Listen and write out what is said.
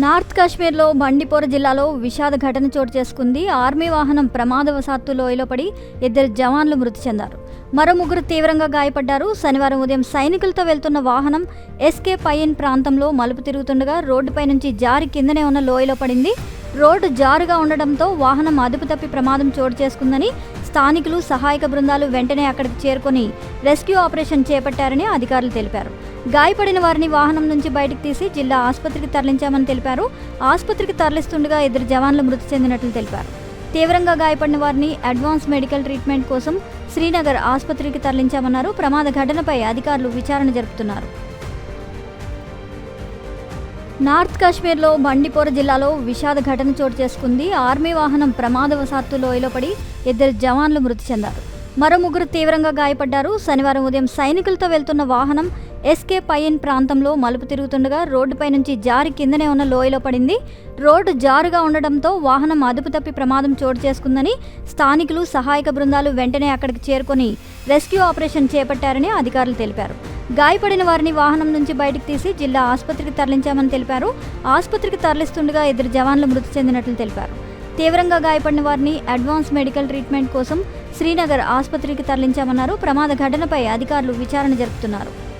North కాశ్మీర్లో బండిపోర జిల్లాలో విషాద ఘటన చోటు చేసుకుంది. ఆర్మీ వాహనం ప్రమాదవశాత్తు లోయలో పడి ఇద్దరు జవాన్లు మృతి చెందారు. మరో ముగ్గురు తీవ్రంగా గాయపడ్డారు. శనివారం ఉదయం సైనికులతో వెళ్తున్న వాహనం ఎస్కే పైన్ ప్రాంతంలో మలుపు తిరుగుతుండగా రోడ్డుపై నుంచి జారి కిందనే ఉన్న లోయలో పడింది. రోడ్డు జారుగా ఉండడంతో వాహనం అదుపు తప్పి ప్రమాదం చోటు చేసుకుందని స్థానికులు సహాయక బృందాలు వెంటనే అక్కడికి చేరుకొని రెస్క్యూ ఆపరేషన్ చేపట్టారని అధికారులు తెలిపారు. గాయపడిన వారిని వాహనం నుంచి బయటకు తీసి జిల్లా ఆసుపత్రికి తరలించామని తెలిపారు. ఆసుపత్రికి తరలిస్తుండగా ఇద్దరు జవాన్లు మృతి చెందినట్లు తెలిపారు. తీవ్రంగా గాయపడిన వారిని అడ్వాన్స్ మెడికల్ ట్రీట్మెంట్ కోసం శ్రీనగర్ ఆసుపత్రికి తరలించామన్నారు. ప్రమాద ఘటనపై అధికారులు విచారణ జరుపుతున్నారు. నార్త్ కాశ్మీర్లో బండిపోర జిల్లాలో విషాద ఘటన చోటు చేసుకుంది. ఆర్మీ వాహనం ప్రమాదవశాత్తు లోయలో పడి ఇద్దరు జవాన్లు మృతి చెందారు. మరో ముగ్గురు తీవ్రంగా గాయపడ్డారు. శనివారం ఉదయం సైనికులతో వెళ్తున్న వాహనం ఎస్కే పైన్ ప్రాంతంలో మలుపు తిరుగుతుండగా రోడ్డుపై నుంచి జారి కిందనే ఉన్న లోయలో పడింది. రోడ్డు జారుగా ఉండడంతో వాహనం అదుపు తప్పి ప్రమాదం చోటు చేసుకుందని స్థానికులు సహాయక బృందాలు వెంటనే అక్కడికి చేరుకొని రెస్క్యూ ఆపరేషన్ చేపట్టారని అధికారులు తెలిపారు. గాయపడిన వారిని వాహనం నుంచి బయటకు తీసి జిల్లా ఆసుపత్రికి తరలించామని తెలిపారు. ఆసుపత్రికి తరలిస్తుండగా ఇద్దరు జవాన్లు మృతి చెందినట్లు తెలిపారు. తీవ్రంగా గాయపడిన వారిని అడ్వాన్స్ మెడికల్ ట్రీట్మెంట్ కోసం శ్రీనగర్ ఆసుపత్రికి తరలించామన్నారు. ప్రమాద ఘటనపై అధికారులు విచారణ జరుపుతున్నారు.